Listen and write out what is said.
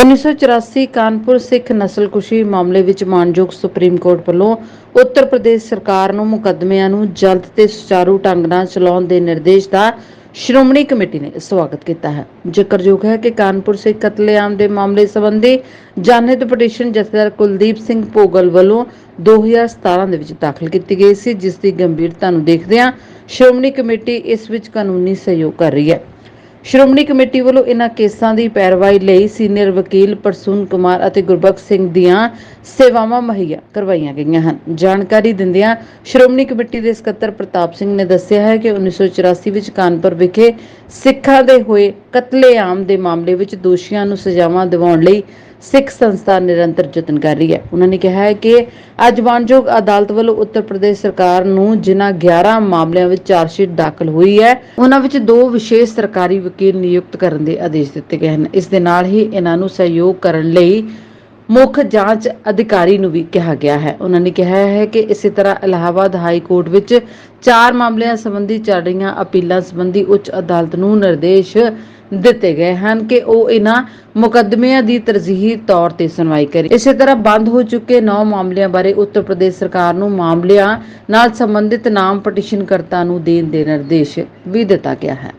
1984 ਕਾਨਪੁਰ ਸਿੱਖ ਨਸਲਕੁਸ਼ੀ ਮਾਮਲੇ ਵਿੱਚ ਮਾਨਯੋਗ ਸੁਪਰੀਮ ਕੋਰਟ ਵੱਲੋਂ ਉੱਤਰ ਪ੍ਰਦੇਸ਼ ਸਰਕਾਰ ਨੂੰ ਮੁਕੱਦਮਿਆਂ ਨੂੰ ਜਲਦ ਤੇ ਸੁਚਾਰੂ ਢੰਗ ਨਾਲ ਚਲਾਉਣ ਦੇ ਨਿਰਦੇਸ਼ ਦਾ ਸ਼੍ਰੋਮਣੀ ਕਮੇਟੀ ਨੇ ਸਵਾਗਤ ਕੀਤਾ ਹੈ। ਜ਼ਿਕਰਯੋਗ ਹੈ ਕਿ ਕਾਨਪੁਰ ਸਿੱਖ ਕਤਲੇਆਮ ਦੇ ਮਾਮਲੇ ਸੰਬੰਧੀ ਜਨਹਿਤ ਪਟੀਸ਼ਨ ਜਥੇਦਾਰ ਕੁਲਦੀਪ ਸਿੰਘ ਭੋਗਲ ਵੱਲੋਂ 2017 ਦੇ ਵਿੱਚ ਦਾਖਲ ਕੀਤੀ ਗਈ ਸੀ, ਜਿਸ ਦੀ ਗੰਭੀਰਤਾ ਨੂੰ ਦੇਖਦਿਆਂ ਸ਼੍ਰੋਮਣੀ ਕਮੇਟੀ ਇਸ ਵਿੱਚ ਕਾਨੂੰਨੀ ਸਹਿਯੋਗ ਕਰ ਰਹੀ ਹੈ। ਸ਼੍ਰੋਮਣੀ ਕਮੇਟੀ ਵੱਲੋਂ ਇਹਨਾਂ ਕੇਸਾਂ ਦੀ ਪੈਰਵਾਈ ਲਈ ਸੀਨੀਅਰ ਵਕੀਲ ਪ੍ਰਸੂਨ ਕੁਮਾਰ ਅਤੇ ਗੁਰਬਖਸ਼ ਸਿੰਘ ਦੀਆਂ ਸੇਵਾਵਾਂ ਮੁਹੱਈਆ ਕਰਵਾਈਆਂ ਗਈਆਂ ਹਨ। ਜਾਣਕਾਰੀ ਦਿੰਦਿਆਂ ਸ਼੍ਰੋਮਣੀ ਕਮੇਟੀ ਦੇ ਸਕੱਤਰ ਪ੍ਰਤਾਪ ਸਿੰਘ ਨੇ ਦੱਸਿਆ ਹੈ ਕਿ 1984 ਵਿੱਚ ਕਾਨਪੁਰ ਵਿਖੇ ਸਿੱਖਾਂ ਦੇ ਹੋਏ ਕਤਲੇਆਮ ਦੇ ਮਾਮਲੇ ਵਿੱਚ ਦੋਸ਼ੀਆਂ ਨੂੰ ਸਜ਼ਾਵਾਂ ਦਿਵਾਉਣ ਲਈ ਸਿੱਖ ਸੰਸਥਾ ਨਿਰੰਤਰ ਯਤਨ ਕਰ ਰਹੀ ਹੈ। ਉਹਨਾਂ ਨੇ ਕਿਹਾ ਹੈ ਕਿ ਅੱਜ ਮਾਨਯੋਗ ਅਦਾਲਤ ਵੱਲੋਂ ਉੱਤਰ ਪ੍ਰਦੇਸ਼ ਸਰਕਾਰ ਨੂੰ ਜਿਨ੍ਹਾਂ 11 ਮਾਮਲਿਆਂ ਵਿੱਚ ਚਾਰਜਸ਼ੀਟ ਦਾਖਲ ਹੋਈ ਹੈ, ਉਹਨਾਂ ਵਿੱਚ ਦੋ ਵਿਸ਼ੇਸ਼ ਸਰਕਾਰੀ ਵਕੀਲ ਨਿਯੁਕਤ ਕਰਨ ਦੇ ਆਦੇਸ਼ ਦਿੱਤੇ ਗਏ ਹਨ। ਇਸ ਦੇ ਨਾਲ ਹੀ ਇਹਨਾਂ ਨੂੰ ਸਹਿਯੋਗ ਕਰਨ ਲਈ ਮੁੱਖ ਜਾਂਚ ਅਧਿਕਾਰੀ ਨੂੰ ਵੀ ਕਿਹਾ ਗਿਆ ਹੈ। ਉਹਨਾਂ ਨੇ ਕਿਹਾ ਹੈ ਕਿ ਇਸੇ ਤਰ੍ਹਾਂ ਇਲਾਹਾਬਾਦ ਹਾਈ ਕੋਰਟ ਵਿੱਚ ਚਾਰ ਮਾਮਲਿਆਂ ਸੰਬੰਧੀ ਚੱਲ ਰਹੀਆਂ ਅਪੀਲਾਂ ਸੰਬੰਧੀ ਉੱਚ ਅਦਾਲਤ ਨੂੰ ਨਿਰਦੇਸ਼ ਦਿੱਤੇ ਗਏ ਹਨ ਕਿ ਉਹ ਇਹਨਾਂ ਮੁਕੱਦਮਿਆਂ ਦੀ ਤਰਜੀਹੀ ਤੌਰ ਤੇ ਸੁਣਵਾਈ ਕਰੇ। ਇਸੇ ਤਰ੍ਹਾਂ ਬੰਦ ਹੋ ਚੁੱਕੇ 9 ਮਾਮਲਿਆਂ ਬਾਰੇ ਉੱਤਰ ਪ੍ਰਦੇਸ਼ ਸਰਕਾਰ ਨੂੰ ਮਾਮਲਿਆਂ ਨਾਲ ਸੰਬੰਧਿਤ ਨਾਮ ਪਟੀਸ਼ਨਕਰਤਾ ਨੂੰ ਦੇਣ ਦੇ ਨਿਰਦੇਸ਼ ਵੀ ਦਿੱਤਾ ਗਿਆ ਹੈ।